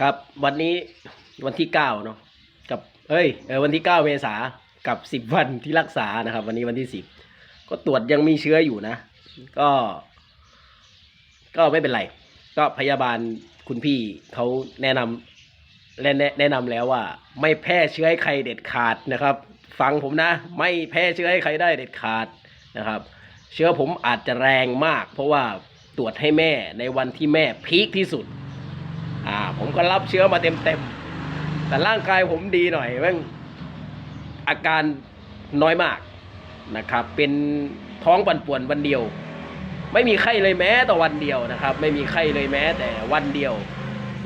ครับวันนี้วันที่เก้าเนาะกับเอ้ยเออวันที่เก้าเมษากับสิบวันที่รักษานะครับ วันนี้วันที่สิบก็ตรวจยังมีเชื้ออยู่นะ ก็ ก็ไม่เป็นไร ก็พยาบาลคุณพี่เขาแนะนำแนะแนะนำแล้วว่า ไม่แพร่เชื้อให้ใครเด็ดขาดนะครับ ฟังผมนะ ไม่แพร่เชื้อให้ใครได้เด็ดขาดนะครับ เชื้อผมอาจจะแรงมาก เพราะว่าตรวจให้แม่ในวันที่แม่พีคที่สุด อ่า ผมก็รับเชื้อมาเต็มเต็มแต่ร่างกายผมดีหน่อยแม่งอาการน้อยมากนะครับ เป็นท้องปั่นป่วนวันเดียว ไม่มีไข้เลยแม้แต่วันเดียวนะครับ ไม่มีไข้เลยแม้แต่วันเดียว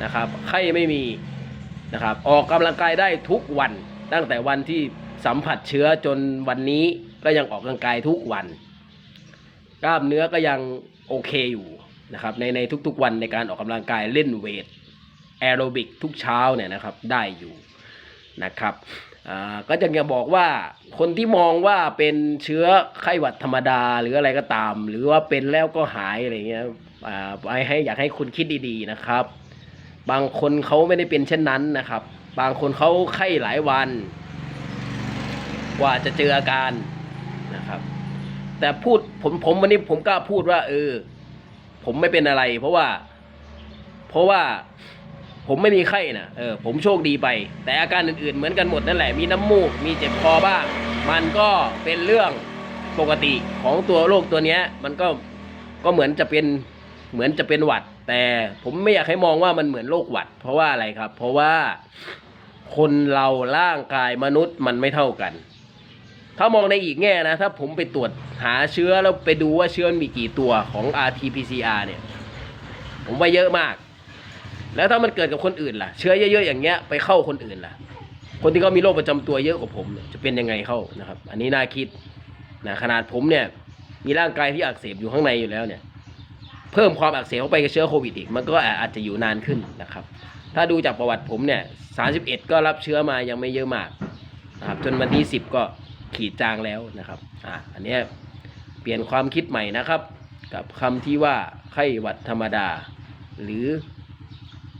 นะครับ ไข้ไม่มีนะครับ ออกกำลังกายได้ทุกวัน ตั้งแต่วันที่สัมผัสเชื้อจนวันนี้ก็ยังออกกำลังกายทุกวัน กล้ามเนื้อก็ยังโอเคอยู่นะครับในในทุกๆวันในการออกกำลังกายเล่นเวท แอโรบิกทุกเช้าเนี่ยนะครับได้อยู่นะครับก็จะจะบอกว่าคนที่มองว่าเป็นเชื้อไข้หวัดธรรมดาหรืออะไรก็ตาม หรือว่าเป็นแล้วก็หายอะไรเงี้ยไปให้อยากให้คุณคิดดีๆนะครับ บางคนเขาไม่ได้เป็นเช่นนั้นนะครับ บางคนเขาไข้หลายวัน กว่าจะเจออาการนะครับ แต่พูดผมผมวันนี้ผมกล้าพูดว่าเออผมไม่เป็นอะไร เพราะว่า เพราะว่า ผมไม่มีไข้นะเออผมโชคดีไป แต่อาการอื่นๆ เหมือนกันหมดนั่นแหละมีน้ำมูกมีเจ็บคอบ้าง มันก็เป็นเรื่องปกติของตัวโรคตัวเนี้ย มันก็ก็เหมือนจะเป็นเหมือนจะเป็นหวัด แต่ผมไม่อยากให้มองว่ามันเหมือนโรคหวัด เพราะว่าอะไรครับ เพราะว่าคนเราร่างกายมนุษย์มันไม่เท่ากัน ถ้ามองในอีกแง่นะ ถ้าผมไปตรวจหาเชื้อแล้วไปดูว่าเชื้อมีกี่ตัวของ RT-PCR เนี่ย ผมว่าเยอะมาก แล้วถ้ามันเกิดกับคนอื่นล่ะ เชื้อเยอะๆอย่างเงี้ยไปเข้าคนอื่นล่ะ คนที่เขามีโรคประจำตัวเยอะกว่าผมจะเป็นยังไงเข้านะครับ อันนี้น่าคิดนะขนาดผมเนี่ย มีร่างกายที่อักเสบอยู่ข้างในอยู่แล้วเนี่ย เพิ่มความอักเสบเข้าไปกับเชื้อโควิดอีก มันก็อาจจะอยู่นานขึ้นนะครับ ถ้าดูจากประวัติผมเนี่ย31ก็รับเชื้อมายังไม่เยอะมากนะครับจนวันที่ 10 ก็ขีดจางแล้วนะครับอ่าอันเนี้ยเปลี่ยนความคิดใหม่นะครับ กับคำที่ว่าไข้หวัดธรรมดา หรือ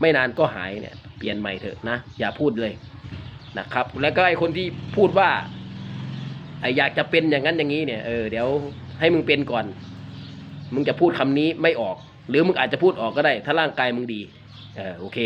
ไม่นานก็หายเนี่ยเปลี่ยนใหม่เถอะนะ อย่าพูดเลยนะครับ แล้วก็ไอคนที่พูดว่าไออยากจะเป็นอย่างนั้นอย่างนี้เนี่ยเออเดี๋ยวให้มึงเป็นก่อน มึงจะพูดคำนี้ไม่ออก หรือมึงอาจจะพูดออกก็ได้ ถ้าร่างกายมึงดีเออโอเค